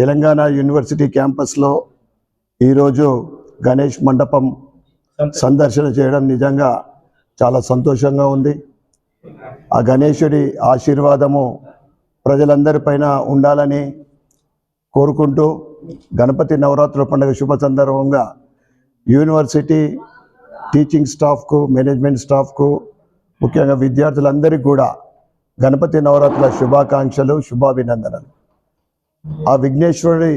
Telangana university క్యాంపస్లో ఈరోజు గణేష్ మండపం సందర్శన చేయడం నిజంగా చాలా సంతోషంగా ఉంది. ఆ గణేశుడి ఆశీర్వాదము ప్రజలందరిపైన ఉండాలని కోరుకుంటూ గణపతి నవరాత్రుల పండుగ శుభ సందర్భంగా యూనివర్సిటీ టీచింగ్ స్టాఫ్కు మేనేజ్మెంట్ స్టాఫ్కు ముఖ్యంగా విద్యార్థులందరికీ కూడా గణపతి నవరాత్రుల శుభాకాంక్షలు శుభాభినందనలు. ఆ విఘ్నేశ్వరుడి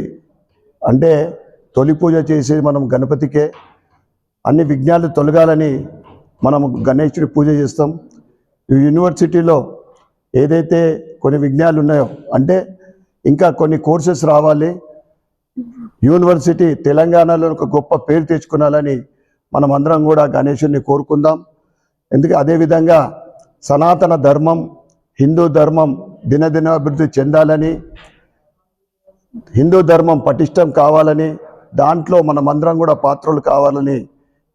అంటే తొలి పూజ చేసేది మనం గణపతికే. అన్ని విఘ్నాలు తొలగాలని మనం గణేశుడి పూజ చేస్తాం. ఈ యూనివర్సిటీలో ఏదైతే కొన్ని విఘ్నాలు ఉన్నాయో అంటే ఇంకా కొన్ని కోర్సెస్ రావాలి. యూనివర్సిటీ తెలంగాణలో ఒక గొప్ప పేరు తెచ్చుకోవాలని మనం అందరం కూడా గణేశుడిని కోరుకుందాం. ఎందుకు? అదేవిధంగా సనాతన ధర్మం హిందూ ధర్మం దినదిన అభివృద్ధి చెందాలని హిందూ ధర్మం పటిష్టం కావాలని దాంట్లో మనమందరం కూడా పాత్రలు కావాలని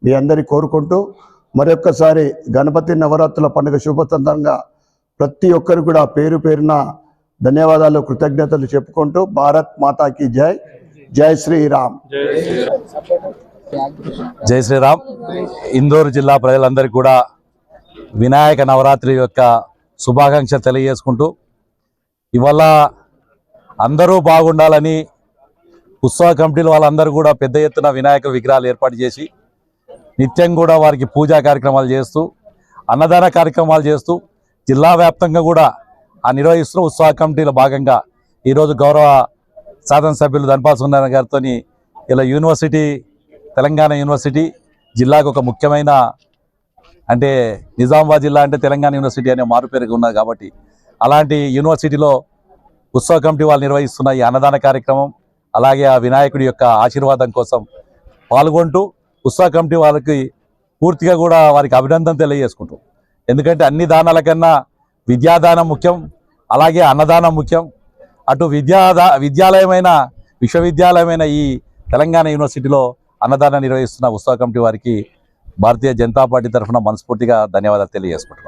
మీ అందరి కోరుకుంటూ మరొక్కసారి గణపతి నవరాత్రుల పండుగ శుభతందంగా ప్రతి ఒక్కరు కూడా పేరు పేరున ధన్యవాదాలు కృతజ్ఞతలు చెప్పుకుంటూ భారత్ మాతాకి జై. జై శ్రీరామ్. జై శ్రీరామ్. ఇందూరు జిల్లా ప్రజలందరికీ కూడా వినాయక నవరాత్రి యొక్క శుభాకాంక్షలు తెలియజేసుకుంటూ ఇవాళ అందరూ బాగుండాలని ఉత్సవ కమిటీలు వాళ్ళందరూ కూడా పెద్ద ఎత్తున వినాయక విగ్రహాలు ఏర్పాటు చేసి నిత్యం కూడా వారికి పూజా కార్యక్రమాలు చేస్తూ అన్నదాన కార్యక్రమాలు చేస్తూ జిల్లా వ్యాప్తంగా కూడా ఆ నిర్వహిస్తున్న ఉత్సవ కమిటీలో భాగంగా ఈరోజు గౌరవ శాసనసభ్యులు ధనపాల్ సుందర గారితో ఇలా యూనివర్సిటీ తెలంగాణ యూనివర్సిటీ జిల్లాకు ఒక ముఖ్యమైన అంటే నిజామాబాద్ జిల్లా అంటే తెలంగాణ యూనివర్సిటీ అనే మారుపేరుగా ఉన్నది కాబట్టి అలాంటి యూనివర్సిటీలో ఉత్సవ కమిటీ వాళ్ళు నిర్వహిస్తున్న ఈ అన్నదాన కార్యక్రమం అలాగే ఆ వినాయకుడి యొక్క ఆశీర్వాదం కోసం పాల్గొంటూ ఉత్సవ కమిటీ వాళ్ళకి పూర్తిగా కూడా వారికి అభినందన తెలియజేసుకుంటాం ఎందుకంటే అన్ని దానాల కన్నా విద్యాదానం ముఖ్యం అలాగే అన్నదానం ముఖ్యం. అటు విద్యాదా విద్యాలయమైన విశ్వవిద్యాలయమైన ఈ తెలంగాణ యూనివర్సిటీలో అన్నదానం నిర్వహిస్తున్న ఉత్సవ కమిటీ వారికి భారతీయ జనతా పార్టీ తరఫున మనస్ఫూర్తిగా ధన్యవాదాలు తెలియజేసుకుంటున్నాను